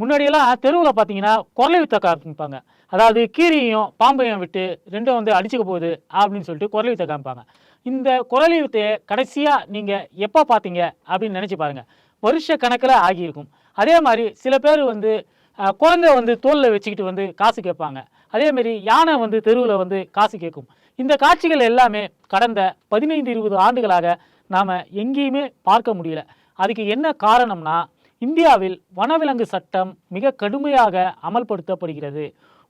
முன்னாடியெல்லாம் தெருவில் பார்த்தீங்கன்னா குரலை வித்த காமிப்பாங்க அதாவது கீரியும் பாம்பையும் விட்டு ரெண்டும் வந்து அடிச்சுக்க போகுது அப்படின்னு சொல்லிட்டு குரலை வித்த காமிப்பாங்க இந்த குரலை வித்தையை கடைசியாக நீங்கள் எப்போ பார்த்தீங்க அப்படின்னு நினச்சி பாருங்கள் வருஷ கணக்கில் ஆகியிருக்கும். அதே மாதிரி சில பேர் வந்து குழந்தை வந்து தோலில் வச்சுக்கிட்டு வந்து காசு கேட்பாங்க. அதேமாரி யானை வந்து தெருவில் வந்து காசு கேட்கும். இந்த காட்சிகள் எல்லாமே கடந்த பதினைந்து இருபது ஆண்டுகளாக நாம் எங்கேயுமே பார்க்க முடியல. அதுக்கு என்ன காரணம்னா இந்தியாவில் வனவிலங்கு சட்டம் மிக கடுமையாக அமல்படுத்தப்படுகிறது.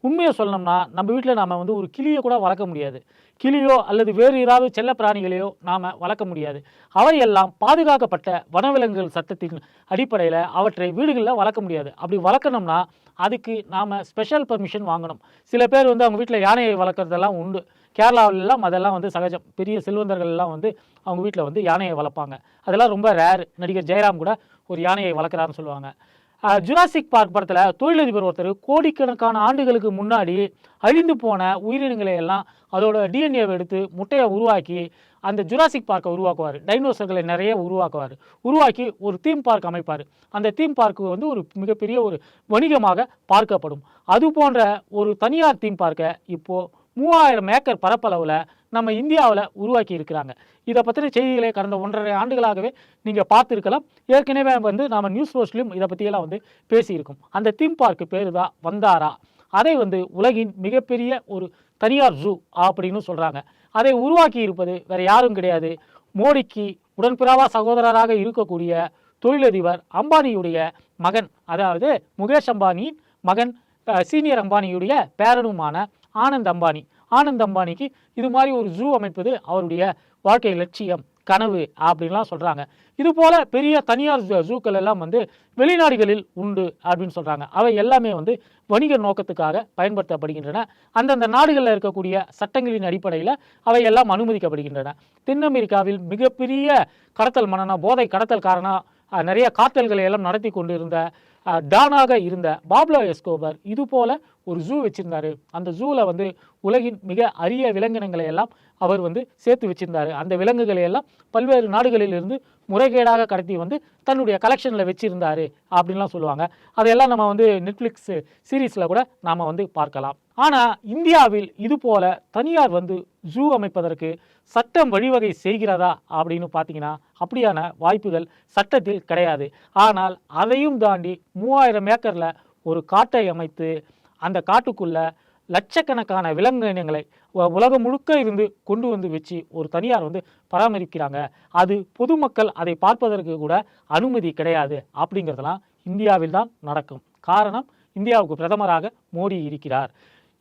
உண்மையை சொல்லணும்னா நம்ம வீட்டில் நாம் வந்து ஒரு கிளியை கூட வளர்க்க முடியாது. கிளியோ அல்லது வேறு ஏதாவது செல்ல பிராணிகளையோ நாம் வளர்க்க முடியாது. அவையெல்லாம் பாதுகாக்கப்பட்ட வனவிலங்குகள் சட்டத்தின் அடிப்படையில் அவற்றை வீடுகளில் வளர்க்க முடியாது. அப்படி வளர்க்கணும்னா அதுக்கு நாம் ஸ்பெஷல் பர்மிஷன் வாங்கணும். சில பேர் வந்து அவங்க வீட்டில் யானையை வளர்க்குறதெல்லாம் உண்டு. கேரளாவிலெல்லாம் அதெல்லாம் வந்து சகஜம். பெரிய செல்வந்தர்கள்லாம் வந்து அவங்க வீட்டில் வந்து யானையை வளர்ப்பாங்க. அதெல்லாம் ரொம்ப ரேர் நடிகர் ஜெயராம் கூட ஒரு யானையை வளர்க்குறாருன்னு சொல்லுவாங்க. ஜுராசிக் பார்க் படத்தில் தொழிலதிபர் ஒருத்தர் கோடிக்கணக்கான ஆண்டுகளுக்கு முன்னாடி அழிந்து போன உயிரினங்களை எல்லாம் அதோட டிஎன்ஏவை எடுத்து முட்டையை உருவாக்கி அந்த ஜுராசிக் பார்க்கை உருவாக்குவார். டைனோசர்களை நிறைய உருவாக்குவார். உருவாக்கி ஒரு தீம் பார்க் அமைப்பார். அந்த தீம் பார்க்கு வந்து ஒரு மிகப்பெரிய ஒரு வணிகமாக பார்க்கப்படும். அது போன்ற ஒரு தனியார் தீம் பார்க்கை இப்போது மூவாயிரம் ஏக்கர் பரப்பளவில் நம்ம இந்தியாவில் உருவாக்கி இருக்கிறாங்க. இதை பற்றின செய்திகளை கடந்த ஒன்றரை ஆண்டுகளாகவே நீங்கள் பார்த்துருக்கலாம். ஏற்கனவே வந்து நாம் நியூஸ் ரோஸ்லையும் இதை பற்றியெல்லாம் வந்து பேசியிருக்கோம். அந்த தீம் பார்க்கு பேர் தான் வந்தாரா? அதை வந்து உலகின் மிகப்பெரிய ஒரு தனியார் ஜூ அப்படின்னு சொல்கிறாங்க அதை உருவாக்கி இருப்பது வேறு யாரும் கிடையாது. மோடிக்கு உடன்பிறவா சகோதரராக இருக்கக்கூடிய தொழிலதிபர் அம்பானியுடைய மகன் அதாவது முகேஷ் அம்பானியின் மகன் சீனியர் அம்பானியுடைய பேரனுமான ஆனந்த் அம்பானி. ஆனந்த் அம்பானிக்கு இது மாதிரி ஒரு ஜூ அமைப்பது அவருடைய வாழ்க்கை லட்சியம் கனவு அப்படின்லாம் சொல்கிறாங்க இது போல் பெரிய தனியார் ஜூக்கள் எல்லாம் வந்து வெளிநாடுகளில் உண்டு அப்படின்னு சொல்கிறாங்க அவை எல்லாமே வந்து வணிக நோக்கத்துக்காக பயன்படுத்தப்படுகின்றன. அந்தந்த நாடுகளில் இருக்கக்கூடிய சட்டங்களின் அடிப்படையில் அவை எல்லாம் அனுமதிக்கப்படுகின்றன. தென் அமெரிக்காவில் மிகப்பெரிய கடத்தல் மன்னனா போதை கடத்தல் காரணம் நிறைய காத்தல்களை எல்லாம் நடத்தி கொண்டிருந்த டானாக இருந்த பாப்லோ எஸ்கோபர் இது போல ஒரு ஜூ வச்சுருந்தாரு. அந்த ஜூவில் வந்து உலகின் மிக அரிய விலங்கினங்களை எல்லாம் அவர் வந்து சேர்த்து வச்சுருந்தார். அந்த விலங்குகளை எல்லாம் பல்வேறு நாடுகளிலிருந்து முறைகேடாக கடத்தி வந்து தன்னுடைய கலெக்ஷனில் வச்சுருந்தார் அப்படின்லாம் சொல்லுவாங்க. அதையெல்லாம் நம்ம வந்து நெட்ஃப்ளிக்ஸ் சீரீஸில் கூட நாம் வந்து பார்க்கலாம். ஆனால் இந்தியாவில் இது போல தனியார் வந்து ஜூ அமைப்பதற்கு சட்டம் வழிவகை செய்கிறதா அப்படின்னு பார்த்தீங்கன்னா அப்படியான வாய்ப்புகள் சட்டத்தில் கிடையாது. ஆனால் அதையும் தாண்டி மூவாயிரம் ஏக்கரில் ஒரு காட்டை அமைத்து அந்த காட்டுக்குள்ள லட்சக்கணக்கான விலங்கினங்களை இனங்களை உலகம் முழுக்க இருந்து கொண்டு வந்து வச்சு ஒரு தனியார் வந்து பராமரிக்கிறாங்க. அது பொதுமக்கள் அதை பார்ப்பதற்கு கூட அனுமதி கிடையாது. அப்படிங்கிறதெல்லாம் இந்தியாவில் தான் நடக்கும். காரணம் இந்தியாவுக்கு பிரதமராக மோடி இருக்கிறார்.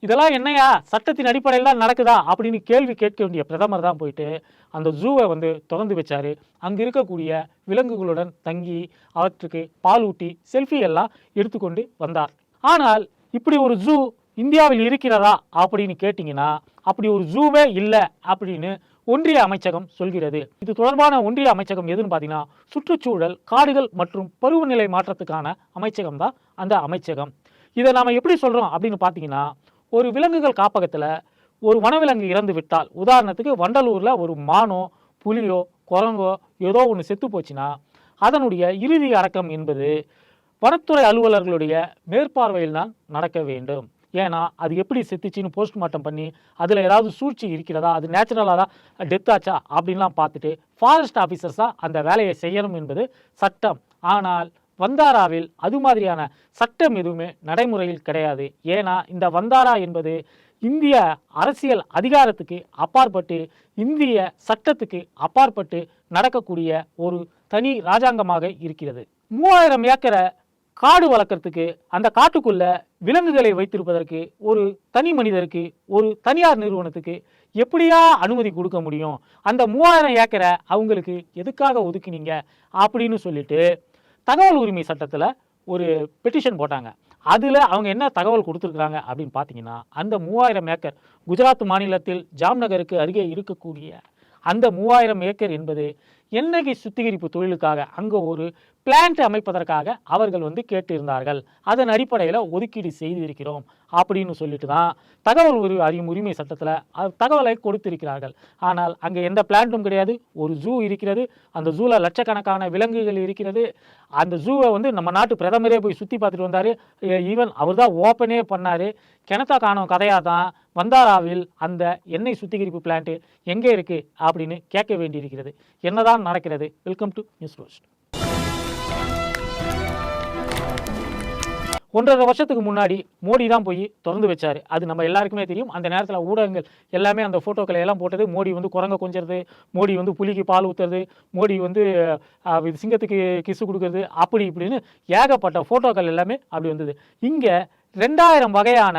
இதெல்லாம் என்னையா? சட்டத்தின் அடிப்படையில் தான் நடக்குதா? அப்படின்னு கேள்வி கேட்க வேண்டிய பிரதமர் தான் போயிட்டு அந்த ஜூவை வந்து திறந்து வச்சார். அங்கே இருக்கக்கூடிய விலங்குகளுடன் தங்கி அவற்றுக்கு பால் ஊட்டி செல்ஃபி எல்லாம் எடுத்துக்கொண்டு வந்தார். ஆனால் இப்படி ஒரு ஜூ இந்தியாவில் இருக்கிறதா அப்படின்னு கேட்டிங்கன்னா அப்படி ஒரு ஜூவே இல்லை அப்படின்னு ஒன்றிய அமைச்சகம் சொல்கிறது. இது தொடர்பான ஒன்றிய அமைச்சகம் எதுன்னு பார்த்தீங்கன்னா சுற்றுச்சூழல் காடுகள் மற்றும் பருவநிலை மாற்றத்துக்கான அமைச்சகம் தான் அந்த அமைச்சகம். இதை நாம் எப்படி சொல்கிறோம் அப்படின்னு பார்த்தீங்கன்னா ஒரு விலங்குகள் காப்பகத்தில் ஒரு வனவிலங்கு இறந்து விட்டால் உதாரணத்துக்கு வண்டலூரில் ஒரு மானோ புலியோ குரங்கோ ஏதோ ஒன்று செத்து போச்சுன்னா அதனுடைய இறுதி அடக்கம் என்பது வனத்துறை அலுவலர்களுடைய மேற்பார்வையில் தான் நடக்க வேண்டும். ஏன்னா அது எப்படி செத்துச்சின்னு போஸ்ட்மார்ட்டம் பண்ணி அதில் ஏதாவது சூழ்ச்சி இருக்கிறதா அது நேச்சுரலாக தான் டெத் ஆச்சா அப்படின்லாம் பார்த்துட்டு ஃபாரஸ்ட் ஆஃபீஸர்ஸாக அந்த வேலையை செய்யணும் என்பது சட்டம். ஆனால் வந்தாராவில் அது மாதிரியான சட்டம் எதுவுமே நடைமுறையில் கிடையாது. ஏன்னா இந்த வந்தாரா என்பது இந்திய அரசியல் அதிகாரத்துக்கு அப்பாற்பட்டு இந்திய சட்டத்துக்கு அப்பாற்பட்டு நடக்கக்கூடிய ஒரு தனி ராஜாங்கமாக இருக்கிறது. மூவாயிரம் ஏக்கரை காடு வளர்க்கறதுக்கு அந்த காட்டுக்குள்ள விலங்குகளை வைத்திருப்பதற்கு ஒரு தனி மனிதருக்கு ஒரு தனியார் நிறுவனத்துக்கு எப்படியா அனுமதி கொடுக்க முடியும்? அந்த மூவாயிரம் ஏக்கரை அவங்களுக்கு எதுக்காக ஒதுக்குனீங்க? அப்படின்னு சொல்லிட்டு தகவல் உரிமை சட்டத்தில் ஒரு பெட்டிஷன் போட்டாங்க. அதில் அவங்க என்ன தகவல் கொடுத்துருக்குறாங்க அப்படின்னு பார்த்தீங்கன்னா அந்த மூவாயிரம் ஏக்கர் குஜராத் மாநிலத்தில் ஜாம்நகருக்கு அருகே இருக்கக்கூடிய அந்த மூவாயிரம் ஏக்கர் என்பது எண்ணெய் சுத்திகரிப்பு தொழிலுக்காக அங்கே ஒரு பிளான்ட் அமைப்பதற்காக அவர்கள் வந்து கேட்டிருந்தார்கள். அதன் அடிப்படையில் ஒதுக்கீடு செய்திருக்கிறோம் அப்படின்னு சொல்லிட்டு தான் தகவல் ஒரு அறியும் உரிமை சட்டத்தில் தகவலை கொடுத்திருக்கிறார்கள். ஆனால் அங்கே எந்த பிளான்ட்டும் கிடையாது. ஒரு ஜூ இருக்கிறது. அந்த ஜூவில் லட்சக்கணக்கான விலங்குகள் இருக்கிறது. அந்த ஜூவை வந்து நம்ம நாட்டு பிரதமரே போய் சுற்றி பார்த்துட்டு வந்தார். ஈவன் அவர் தான் ஓப்பனே பண்ணார். கிணத்தா காணும் கதையாக தான் வந்தாராவில் அந்த எண்ணெய் சுத்திகரிப்பு பிளான்ட்டு எங்கே இருக்குது அப்படின்னு கேட்க வேண்டியிருக்கிறது. என்னதான் நடக்கிறது. வெல்கம் டு நியூஸ் ரோஸ்ட் ஒன்றரை வருஷத்துக்கு முன்னாடி மோடி தான் போய் திறந்து வச்சார். அது நம்ம எல்லாருக்குமே தெரியும். அந்த நேரத்தில் ஊடகங்கள் எல்லாமே அந்த ஃபோட்டோக்களை எல்லாம் போட்டது. மோடி வந்து குரங்க கொஞ்சிறது மோடி வந்து புலிக்கு பால் ஊற்றுறது மோடி வந்து சிங்கத்துக்கு கிசு கொடுக்கறது அப்படி இப்படின்னு ஏகப்பட்ட ஃபோட்டோக்கள் எல்லாமே அப்படி வந்தது. இங்கே ரெண்டாயிரம் வகையான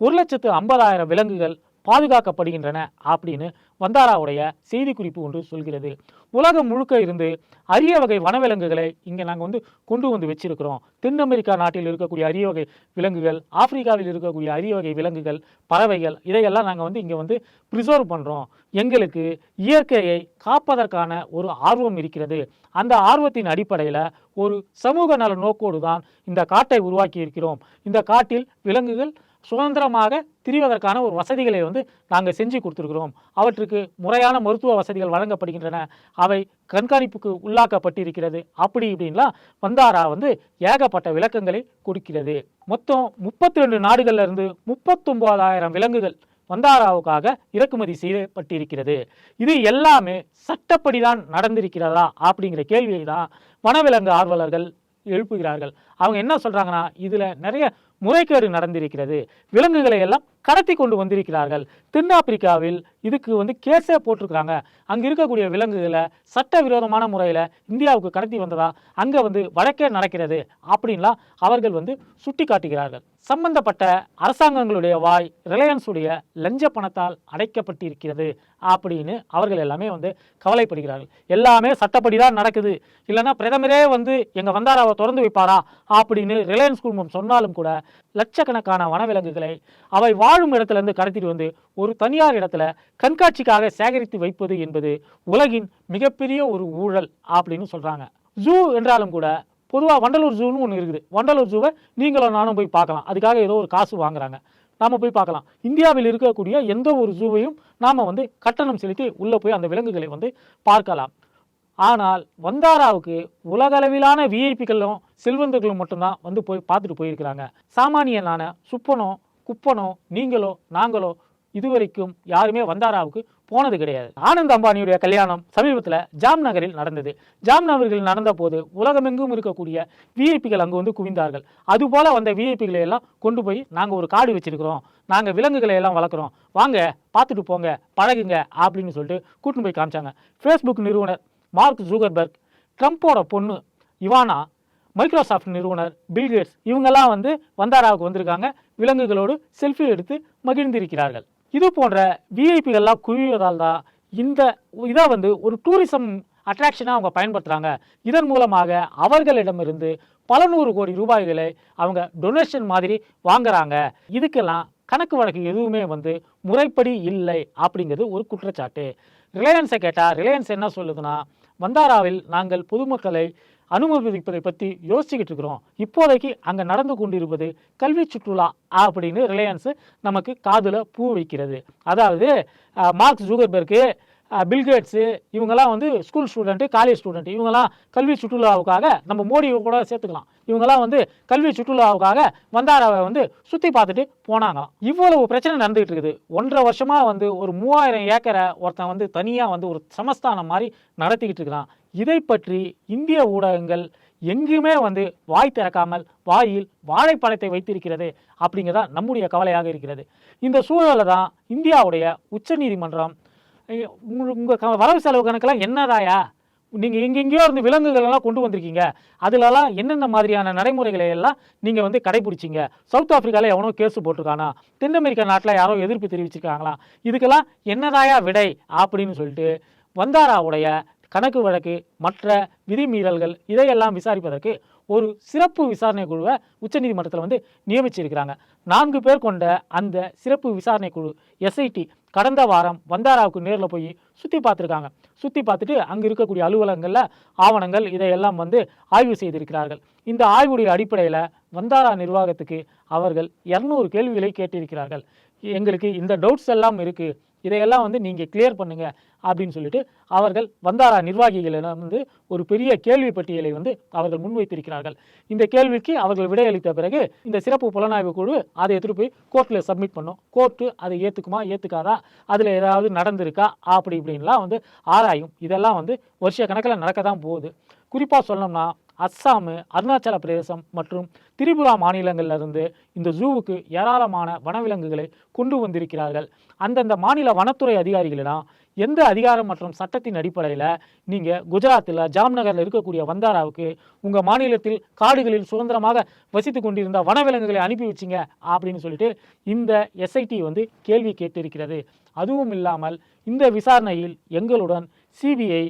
ஒரு லட்சத்து ஐம்பதாயிரம் விலங்குகள் பாதுகாக்கப்படுகின்றன அப்படின்னு வந்தாராவுடைய செய்திக்குறிப்பு ஒன்று சொல்கிறது. உலகம் முழுக்க இருந்து அரிய வகை வனவிலங்குகளை இங்கே நாங்கள் வந்து கொண்டு வந்து வச்சிருக்கிறோம். தென் அமெரிக்கா நாட்டில் இருக்கக்கூடிய அரிய வகை விலங்குகள் ஆப்பிரிக்காவில் இருக்கக்கூடிய அரிய வகை விலங்குகள் பறவைகள் இதையெல்லாம் நாங்கள் வந்து இங்கே வந்து ப்ரிசர்வ் பண்ணுறோம் எங்களுக்கு இயற்கையை காப்பதற்கான ஒரு ஆர்வம் இருக்கிறது. அந்த ஆர்வத்தின் அடிப்படையில் ஒரு சமூக நல நோக்கோடு தான் இந்த காட்டை உருவாக்கி இருக்கிறோம். இந்த காட்டில் விலங்குகள் சுதந்திரமாக திரிவதற்கான ஒரு வசதிகளை வந்து நாங்கள் செஞ்சு கொடுத்துருக்குறோம். அவற்றுக்கு முறையான மருத்துவ வசதிகள் வழங்கப்படுகின்றன. அவை கண்காணிப்புக்கு உள்ளாக்கப்பட்டிருக்கிறது. அப்படி இப்படின்லாம் வந்தாரா வந்து ஏகப்பட்ட விளக்கங்களை கொடுக்கிறது. மொத்தம் முப்பத்தி ரெண்டு நாடுகளில் இருந்து முப்பத்தொம்போதாயிரம் விலங்குகள் வந்தாராவுக்காக இறக்குமதி செய்யப்பட்டிருக்கிறது. இது எல்லாமே சட்டப்படிதான் நடந்திருக்கிறதா அப்படிங்கிற கேள்வியை தான் வனவிலங்கு ஆர்வலர்கள் எழுப்புகிறார்கள். அவங்க என்ன சொல்கிறாங்கன்னா இதில் நிறைய முறைகேடு நடந்திருக்கிறது. விலங்குகளை எல்லாம் கடத்தி கொண்டு வந்திருக்கிறார்கள். தென்னாப்பிரிக்காவில் இதுக்கு வந்து கேஸே போட்டிருக்கிறாங்க. அங்கே இருக்கக்கூடிய விலங்குகளை சட்டவிரோதமான முறையில் இந்தியாவுக்கு கடத்தி வந்ததா அங்கே வந்து வழக்கே நடக்கிறது அப்படின்லாம் அவர்கள் வந்து சுட்டி காட்டுகிறார்கள் சம்பந்தப்பட்ட அரசாங்கங்களுடைய வாய் ரிலையன்ஸுடைய லஞ்ச பணத்தால் அடைக்கப்பட்டிருக்கிறது அப்படின்னு அவர்கள் எல்லாமே வந்து கவலைப்படுகிறார்கள். எல்லாமே சட்டப்படி தான் நடக்குது. இல்லைன்னா பிரதமரே வந்து எங்கள் வந்தாராவை திறந்து வைப்பாரா அப்படின்னு ரிலையன்ஸ் குழுமம் சொன்னாலும் கூட லட்சக்கணக்கான வனவிலங்குகளை அவை வாழும் இடத்திலிருந்து கடத்திட்டு வந்து ஒரு தனியார் இடத்துல கண்காட்சிக்காக சேகரித்து வைப்பது என்பது உலகின் மிகப்பெரிய ஒரு ஊழல் அப்படின்னு சொல்கிறாங்க ஜூ என்றாலும் கூட பொதுவாக வண்டலூர் ஜூன்னு ஒன்று இருக்குது. வண்டலூர் ஜூவை நீங்களும் நானும் போய் பார்க்கலாம். அதுக்காக ஏதோ ஒரு காசு வாங்குறாங்க. நாம் போய் பார்க்கலாம். இந்தியாவில் இருக்கக்கூடிய எந்த ஒரு ஜூவையும் நாம் வந்து கட்டணம் செலுத்தி உள்ளே போய் அந்த விலங்குகளை வந்து பார்க்கலாம். ஆனால் வந்தாராவுக்கு உலகளவிலான விஐபிகளும் செல்வந்தர்களும் மட்டும்தான் வந்து போய் பார்த்துட்டு போயிருக்கிறாங்க. சாமானியனான சுப்பனும் குப்பனோ நீங்களோ நாங்களோ இதுவரைக்கும் யாருமே வந்தாராவுக்கு போனது கிடையாது. ஆனந்த் அம்பானியுடைய கல்யாணம் சமீபத்தில் ஜாம் நகரில் நடந்தது. ஜாம் நகரில் நடந்த போது உலகமெங்கும் இருக்கக்கூடிய விஐபிகள் அங்கு வந்து குவிந்தார்கள். அதுபோல் வந்த விஐபிகளை எல்லாம் கொண்டு போய் நாங்கள் ஒரு காடு வச்சிருக்கிறோம். நாங்கள் விலங்குகளை எல்லாம் வளர்க்குறோம். வாங்க பார்த்துட்டு போங்க பழகுங்க அப்படின்னு சொல்லிட்டு கூட்டின்னு போய் காமிச்சாங்க. ஃபேஸ்புக் நிறுவனர் மார்க் ஜூகர்பர்க் ட்ரம்ப்போட பொண்ணு இவானா மைக்ரோசாஃப்ட் நிறுவனர் பில்கேட்ஸ் இவங்கெல்லாம் வந்து வந்தாராவுக்கு வந்திருக்காங்க. விலங்குகளோடு செல்ஃபி எடுத்து மகிழ்ந்திருக்கிறார்கள். இது போன்ற விஐபிகள்லாம் குவிவதால் தான் இந்த இதை வந்து ஒரு டூரிசம் அட்ராக்ஷனாக அவங்க பயன்படுத்துகிறாங்க இதன் மூலமாக அவர்களிடமிருந்து பல நூறு கோடி ரூபாய்களை அவங்க டொனேஷன் மாதிரி வாங்குறாங்க. இதுக்கெல்லாம் கணக்கு வழக்கு எதுவுமே வந்து முறைப்படி இல்லை அப்படிங்கிறது ஒரு குற்றச்சாட்டு. ரிலையன்ஸை கேட்டால் ரிலையன்ஸ் என்ன சொல்லுதுன்னா வந்தாராவில் நாங்கள் பொதுமக்களை அனுமதிப்பதை பற்றி யோசிச்சுக்கிட்டு இருக்கிறோம். இப்போதைக்கு அங்கே நடந்து கொண்டிருப்பது கல்வி சுற்றுலா அப்படின்னு ரிலையன்ஸ் நமக்கு காதில் பூ வைக்கிறது. அதாவது மார்க் ஜூகர்பர்க்கு பில்கேட்ஸு இவங்கெல்லாம் வந்து ஸ்கூல் ஸ்டூடெண்ட்டு காலேஜ் ஸ்டூடெண்ட். இவங்கெல்லாம் கல்வி சுற்றுலாவுக்காக நம்ம மோடியை கூட சேர்த்துக்கலாம். இவங்கெல்லாம் வந்து கல்வி சுற்றுலாவுக்காக வந்தாராவை வந்து சுற்றி பார்த்துட்டு போனாங்களாம் இவ்வளவு பிரச்சனை நடந்துகிட்டு இருக்குது. ஒன்றரை வருஷமாக வந்து ஒரு மூவாயிரம் ஏக்கரை ஒருத்தன் வந்து தனியாக வந்து ஒரு சமஸ்தானம் மாதிரி நடத்திக்கிட்டு இருக்கிறான். இதை பற்றி இந்திய ஊடகங்கள் எங்குமே வந்து வாய் திறக்காமல் வாயில் வாழைப்பழத்தை வைத்திருக்கிறது அப்படிங்கிறதா நம்முடைய கவலையாக இருக்கிறது. இந்த சூழலில் தான் இந்தியாவுடைய உச்சநீதிமன்றம் உங்கள் உங்கள் க- வரவு செலவு கணக்கெல்லாம் என்னதாயா நீங்கள் எங்கெங்கேயோ இருந்து விலங்குகள் எல்லாம் கொண்டு வந்திருக்கீங்க. அதிலலாம் என்னென்ன மாதிரியான நடைமுறைகளை எல்லாம் நீங்கள் வந்து கடைபிடிச்சிங்க சவுத் ஆஃப்ரிக்காவில் எவனோ கேஸ் போட்டிருக்கானா? தென் அமெரிக்கா நாட்டில் யாரோ எதிர்ப்பு தெரிவிச்சிருக்காங்களா இதுக்கெல்லாம் என்னதாயா விடை அப்படின்னு சொல்லிட்டு வந்தாராவுடைய கணக்கு வழக்கு மற்ற விதிமீறல்கள் இதையெல்லாம் விசாரிப்பதற்கு ஒரு சிறப்பு விசாரணை குழுவை உச்சநீதிமன்றத்தில் வந்து நியமிச்சிருக்கிறாங்க. நான்கு பேர் கொண்ட அந்த சிறப்பு விசாரணை குழு எஸ்ஐடி கடந்த வாரம் வந்தாராவுக்கு நேரில் போய் சுற்றி பார்த்துருக்காங்க. சுற்றி பார்த்துட்டு அங்கே இருக்கக்கூடிய அலுவலகங்களில் ஆவணங்கள் இதையெல்லாம் வந்து ஆய்வு செய்திருக்கிறார்கள். இந்த ஆய்வுடைய அடிப்படையில் வந்தாரா நிர்வாகத்துக்கு அவர்கள் இரநூறு கேள்விகளை கேட்டிருக்கிறார்கள். எங்களுக்கு இந்த டவுட்ஸ் எல்லாம் இருக்குது இதையெல்லாம் வந்து நீங்கள் கிளியர் பண்ணுங்க அப்படின்னு சொல்லிட்டு அவர்கள் வந்தாரா நிர்வாகிகளிடம் வந்து ஒரு பெரிய கேள்வி பட்டியலை வந்து அவர்கள் முன்வைத்திருக்கிறார்கள். இந்த கேள்விக்கு அவர்கள் விடையளித்த பிறகு இந்த சிறப்பு புலனாய்வு குழு அதை எடுத்துகிட்டு போய் கோர்ட்டில் சப்மிட் பண்ணும். கோர்ட்டு அதை ஏற்றுக்குமா ஏற்றுக்காதா அதில் ஏதாவது நடந்திருக்கா? அப்படி இப்படின்லாம் வந்து ஆராயும். இதெல்லாம் வந்து வருஷ கணக்கில் நடக்க தான் போகுது. குறிப்பாக சொல்லணும்னா அஸ்ஸாமு அருணாச்சல பிரதேசம் மற்றும் திரிபுரா மாநிலங்களிலிருந்து இந்த ஜூவுக்கு ஏராளமான வனவிலங்குகளை கொண்டு வந்திருக்கிறார்கள். அந்தந்த மாநில வனத்துறை அதிகாரிகளிடம் எந்த அதிகாரம் மற்றும் சட்டத்தின் அடிப்படையில் நீங்கள் குஜராத்தில் ஜாம்நகரில் இருக்கக்கூடிய வந்தாராவுக்கு உங்கள் மாநிலத்தில் காடுகளில் சுதந்திரமாக வசித்து கொண்டிருந்த வனவிலங்குகளை அனுப்பி வச்சிங்க அப்படின்னு சொல்லிட்டு இந்த எஸ்ஐடி வந்து கேள்வி கேட்டிருக்கிறது. அதுவும் இல்லாமல் இந்த விசாரணையில் எங்களுடன் சிபிஐ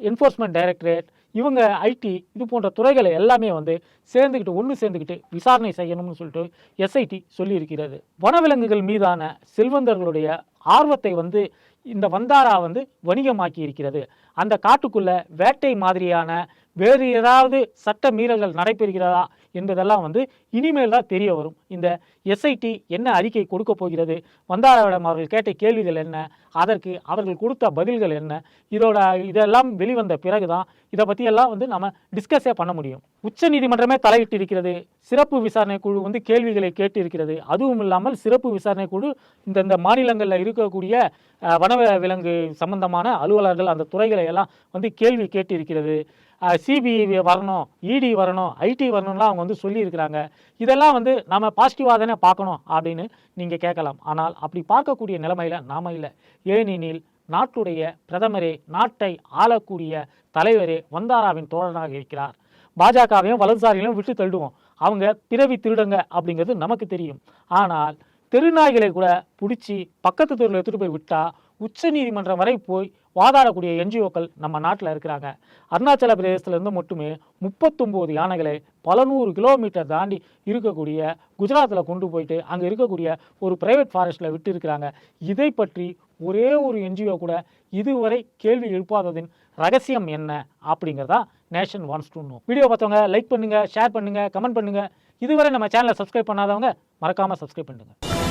என்ஃபோர்ஸ்மெண்ட் டைரக்டரேட் இவங்க ஐடி இது போன்ற துறைகளை எல்லாமே வந்து சேர்ந்துக்கிட்டு ஒன்று சேர்ந்துக்கிட்டு விசாரணை செய்யணும்னு சொல்லிட்டு எஸ்ஐடி சொல்லியிருக்கிறது. வனவிலங்குகள் மீதான செல்வந்தர்களுடைய ஆர்வத்தை வந்து இந்த வந்தாரா வந்து வணிகமாக்கி இருக்கிறது அந்த காட்டுக்குள்ளே வேட்டை மாதிரியான வேறு ஏதாவது சட்ட மீறல்கள் நடைபெறுகிறதா என்பதெல்லாம் வந்து இனிமேல் தான் தெரிய வரும். இந்த எஸ்ஐடி என்ன அறிக்கை கொடுக்க போகிறது? வந்தாரவிடம் அவர்கள் கேட்ட கேள்விகள் என்ன? அதற்கு அவர்கள் கொடுத்த பதில்கள் என்ன? இதோட இதெல்லாம் வெளிவந்த பிறகு தான் இதை பற்றியெல்லாம் வந்து நம்ம டிஸ்கஸே பண்ண முடியும். உச்ச நீதிமன்றமே தலையிட்டு இருக்கிறது. சிறப்பு விசாரணை குழு வந்து கேள்விகளை கேட்டு இருக்கிறது. அதுவும் இல்லாமல் சிறப்பு விசாரணை குழு இந்த இந்த மாநிலங்களில் இருக்கக்கூடிய வனவ வன விலங்கு சம்பந்தமான அலுவலர்கள் அந்த துறைகளை எல்லாம் வந்து கேள்வி கேட்டு இருக்கிறது. சிபிஐ வரணும் இடி வரணும் ஐடி வரணும்லாம் அவங்க வந்து சொல்லியிருக்கிறாங்க. இதெல்லாம் வந்து நம்ம பாசிட்டிவாக தானே பார்க்கணும் அப்படின்னு நீங்கள் கேட்கலாம். ஆனால் அப்படி பார்க்கக்கூடிய நிலைமையில் நாம் இல்லை. ஏனெனில் நாட்டுடைய பிரதமரே நாட்டை ஆளக்கூடிய தலைவரே வந்தாராவின் தோழனாக இருக்கிறார். பாஜகவையும் வலதுசாரிகளையும் விட்டு தள்ளுவோம். அவங்க பிறவி திருடங்க அப்படிங்கிறது நமக்கு தெரியும். ஆனால் தெருநாய்களை கூட பிடிச்சி பக்கத்து தெருவில் எடுத்துகிட்டு போய் விட்டால் உச்ச நீதிமன்றம் வரை போய் வாதாடக்கூடிய என்ஜிஓக்கள் நம்ம நாட்டில் இருக்கிறாங்க. அருணாச்சல பிரதேசத்துலேருந்து மட்டுமே முப்பத்தொம்போது யானைகளை பல நூறு கிலோமீட்டர் தாண்டி இருக்கக்கூடிய குஜராத்தில் கொண்டு போயிட்டு அங்கே இருக்கக்கூடிய ஒரு பிரைவேட் ஃபாரஸ்ட்டில் விட்டு இருக்கிறாங்க. இதை பற்றி ஒரே ஒரு என்ஜிஓ கூட இதுவரை கேள்வி எழுப்பாததின் ரகசியம் என்ன அப்படிங்கிறதா nation wants to know video பார்த்தவங்க லைக் பண்ணுங்கள் ஷேர் பண்ணுங்கள் கமெண்ட் பண்ணுங்கள் இதுவரை நம்ம சேனலை சப்ஸ்கிரைப் பண்ணாதவங்க மறக்காமல் சப்ஸ்கிரைப் பண்ணுங்கள்